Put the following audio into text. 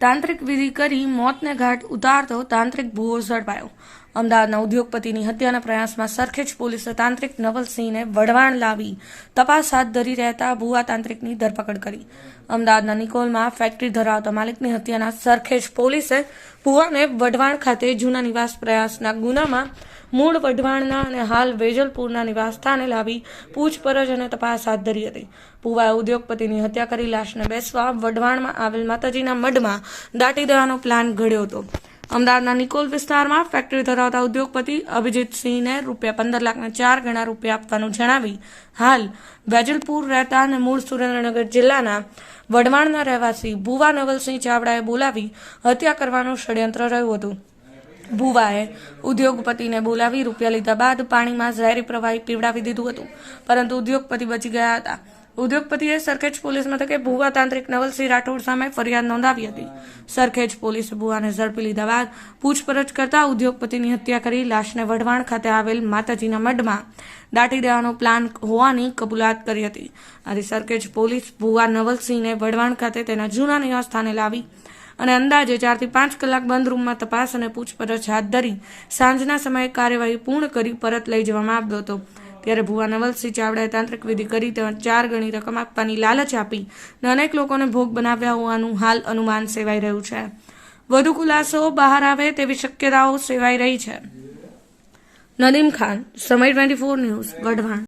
તાંત્રિક વિધિ કરી મોતને ઘાટ ઉતારતો તાંત્રિક ભૂવો ઝડપાયો. અમદાવાદના ઉદ્યોગપતિની હત્યાના પ્રયાસમાં સરખેજ પોલીસે તાંત્રિક નવલસિંહને વઢવાણ લાવી તપાસ હાથ ધરી રહેતા ભુવા તાંત્રિકની ધરપકડ કરી. અમદાવાદના નિકોલમાં ફેક્ટરી ધરાવતા માલિકની હત્યાના સરખેજ પોલીસે ભુવાને વઢવાણ ખાતે જૂના નિવાસ પ્રયાસના ગુનામાં મૂળ વઢવાણના અને હાલ વેજલપુરના નિવાસ સ્થાને લાવી પૂછપરછ અને તપાસ હાથ ધરી હતી. ભુવાએ ઉદ્યોગપતિની હત્યા કરી લાશને બેસવા વઢવાણમાં આવેલ માતાજીના મઢમાં દાટી દેવાનો પ્લાન ઘડ્યો હતો. અમદાવાદના નિકોલ વિસ્તારમાં ફેક્ટરી ધરાવતા ઉદ્યોગપતિ અભિજીતસિંહને રૂપિયા પંદર લાખના ચાર ગણા રૂપિયા આપવાનું જણાવી હાલ વેજલપુર રહેતા અને મૂળ સુરેન્દ્રનગર જિલ્લાના વઢવાણના રહેવાસી ભુવા નવલસિંહ ચાવડાએ બોલાવી હત્યા કરવાનું ષડયંત્ર રહ્યું હતું. ભુવાએ ઉદ્યોગપતિને બોલાવી રૂપિયા લીધા બાદ પાણીમાં ઝેરી પ્રવાહી પીવડાવી દીધું હતું, પરંતુ ઉદ્યોગપતિ બચી ગયા હતા. ઉદ્યોગપતિએ સરખેજ પોલીસ મથકે ભુવા તાંત્રિક નવલસિંહ રાઠોડ સામે ફરિયાદ નોંધાવી હતી. સરખેજ પોલીસે ભુવાને ઝડપી લીધા બાદ પૂછપરછ કરતા ઉદ્યોગપતિની હત્યા કરી લાશને વઢવાણ ખાતે આવેલ માતાજીના મઢમાં દાટી દેવાનો પ્લાન હોવાની કબૂલાત કરી હતી. આથી સરખેજ પોલીસ ભુવા નવલસિંહને વઢવાણ ખાતે તેના જૂના નિવાસસ્થાને લાવી અને અંદાજે ચારથી પાંચ કલાક બંધ રૂમમાં તપાસ અને પૂછપરછ હાથ ધરી સાંજના સમયે કાર્યવાહી પૂર્ણ કરી પરત લઈ જવામાં આવ્યો હતો. ત્યારે ભુવા નવલસિંહ ચાવડાએ તાંત્રિક વિધિ કરી તેમાં ચાર ગણી રકમ આપવાની લાલચ આપી અને અનેક લોકોને ભોગ બનાવ્યા હોવાનું હાલ અનુમાન સેવાઈ રહ્યું છે. વધુ ખુલાસો બહાર આવે તેવી શક્યતાઓ સેવાઈ રહી છે. નદીમ ખાન, સમય ટ્વેન્ટી ફોર ન્યૂઝ, વઢવાણ.